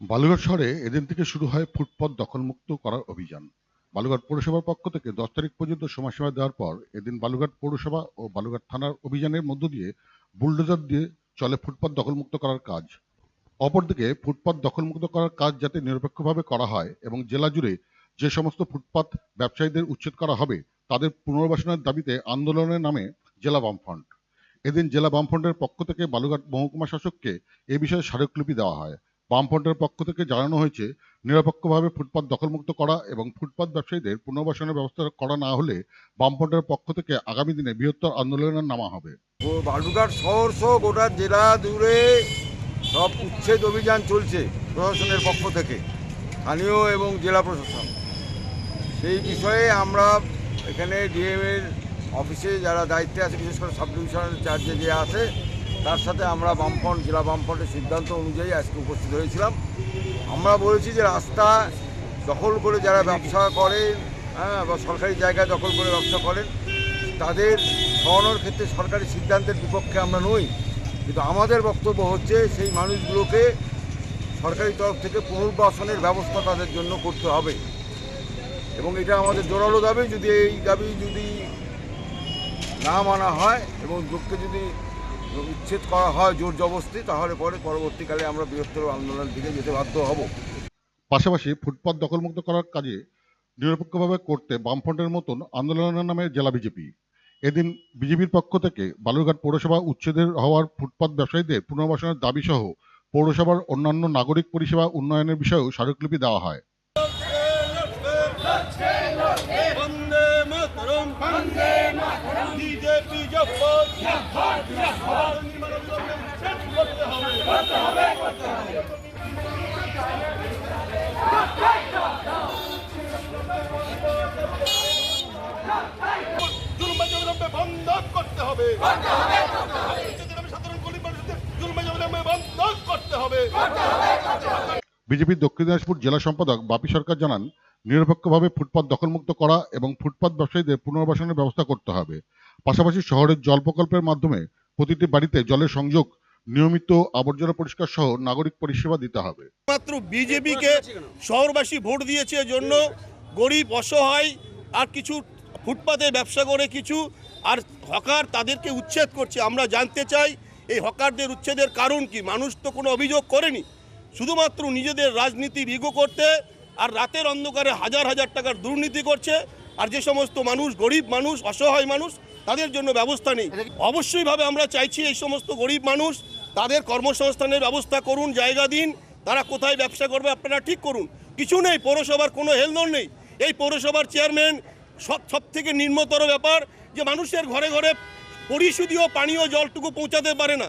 বালুঘাট শহরে এদিন থেকে শুরু হয় ফুটপথ দখলমুক্ত করার অভিযান। বালুঘাট পৌরসভার পক্ষ থেকে দশ তারিখ পর্যন্ত সময়সীমা দেওয়ার পর এদিন বালুঘাট পৌরসভা ও বালুঘাট থানার অভিযানের মধ্য দিয়ে বুলডোজার দিয়ে চলে ফুটপাত দখলমুক্ত করার কাজ। অপরদিকে ফুটপাত দখলমুক্ত করার কাজ যাতে নিরপেক্ষভাবে করা হয় এবং জেলা জুড়ে যে সমস্ত ফুটপাত ব্যবসায়ীদের উচ্ছেদ করা হবে, তাদের পুনর্বাসনের দাবিতে আন্দোলনের নামে জেলা বামফ্রন্ট। এদিন জেলা বামফ্রন্টের পক্ষ থেকে বালুঘাট মহকুমা শাসককে এ বিষয়ে স্মারকলিপি দেওয়া হয়। বামফ্রন্টের পক্ষ থেকে জানানো হয়েছে, নিরপেক্ষভাবে ফুটপাত দখলমুক্ত করা এবং ফুটপাত ব্যবসায়ীদের পুনর্বাসনের ব্যবস্থা করা না হলে বামফ্রন্টের পক্ষ থেকে আগামী দিনে বৃহত্তর আন্দোলনের নামা হবে। বালুঘাট শহর সহ গোটা জেলা জুড়ে সব উচ্ছেদ অভিযান চলছে প্রশাসনের পক্ষ থেকে, স্থানীয় এবং জেলা প্রশাসন। সেই বিষয়ে আমরা এখানে ডিএম এর অফিসে যারা দায়িত্বে আছে, বিশেষ করে সাব ডিভিশনের চার্জে যে আছে তার সাথে আমরা বামফ্রন্ট, জেলা বামফ্রন্টের সিদ্ধান্ত অনুযায়ী আজকে উপস্থিত হয়েছিলাম। আমরা বলেছি যে রাস্তা দখল করে যারা ব্যবসা করেন হ্যাঁ বা সরকারি জায়গায় দখল করে ব্যবসা করেন, তাদের সরানোর ক্ষেত্রে সরকারি সিদ্ধান্তের বিপক্ষে আমরা নই। কিন্তু আমাদের বক্তব্য হচ্ছে সেই মানুষগুলোকে সরকারি তরফ থেকে পুনর্বাসনের ব্যবস্থা তাদের জন্য করতে হবে। এবং এটা আমাদের জোরালো দাবি, যদি এই দাবি যদি না মানা হয় এবং লোককে যদি উচ্ছেদ করা হয় জোর জবস্তি তাহলে পরে পরবর্তীকালে আমরা বৃহত্তর আন্দোলনের দিকে যেতে বাধ্য হব। পাশাপাশি ফুটপাত দখলমুক্ত করার কাজে নিরপেক্ষভাবে করতে বামফ্রন্টের মতন আন্দোলনের নামে জেলা বিজেপি। এদিন বিজেপির পক্ষ থেকে বালুরঘাট পৌরসভা উচ্ছেদের হওয়ার ফুটপাত ব্যবসায়ীদের পুনর্বাসনের দাবি সহ পৌরসভার অন্যান্য নাগরিক পরিষেবা উন্নয়নের বিষয়েও স্মারকলিপি দেওয়া হয়। বন্দে মাতরম বন্দে মাতরম। বিজেপি জব্বর জিহাদ করতে হবে। বিজেপির দক্ষিণ দিনাজপুর জেলা সম্পাদক বাপি সরকার জানান নিরপেক্ষভাবে ফুটপাত দখলমুক্ত করা এবং ফুটপাত ব্যবসায়ীদের পুনর্বাসনের ব্যবস্থা করতে হবে। পাশাপাশি শহরের জল প্রকল্পের মাধ্যমে প্রতিটি বাড়িতে জলের সংযোগ নিয়মিত আবর্জনা পরিষ্কার সহ নাগরিক পরিষেবা দিতে হবে। মাত্র বিজেপিকে শহরবাসী ভোট দিয়েছে জন্য গরিব অসহায় আর কিছু ফুটপাতে ব্যবসা করে কিছু আর হকার তাদেরকে উচ্ছেদ করছে। আমরা জানতে চাই, এই হকারদের উচ্ছেদের কারণ কি? মানুষ তো কোনো অভিযোগ করেনি। শুধুমাত্র নিজেদের রাজনীতির ইগো করতে আর রাতের অন্ধকারে হাজার হাজার টাকার দুর্নীতি করছে। আর যে সমস্ত মানুষ, গরিব মানুষ, অসহায় মানুষ, তাদের জন্য ব্যবস্থা নেই। অবশ্যইভাবে আমরা চাইছি এই সমস্ত গরিব মানুষ তাদের কর্মসংস্থানের ব্যবস্থা করুন, জায়গা দিন। তারা কোথায় ব্যবসা করবে আপনারা ঠিক করুন। কিছু নেই, পৌরসভার কোনো হেলদোল নেই। এই পৌরসভার চেয়ারম্যান সব সব থেকে নিম্নতর ব্যাপার যে মানুষের ঘরে ঘরে পরিশুদীয় পানীয় জলটুকু পৌঁছাতে পারে না।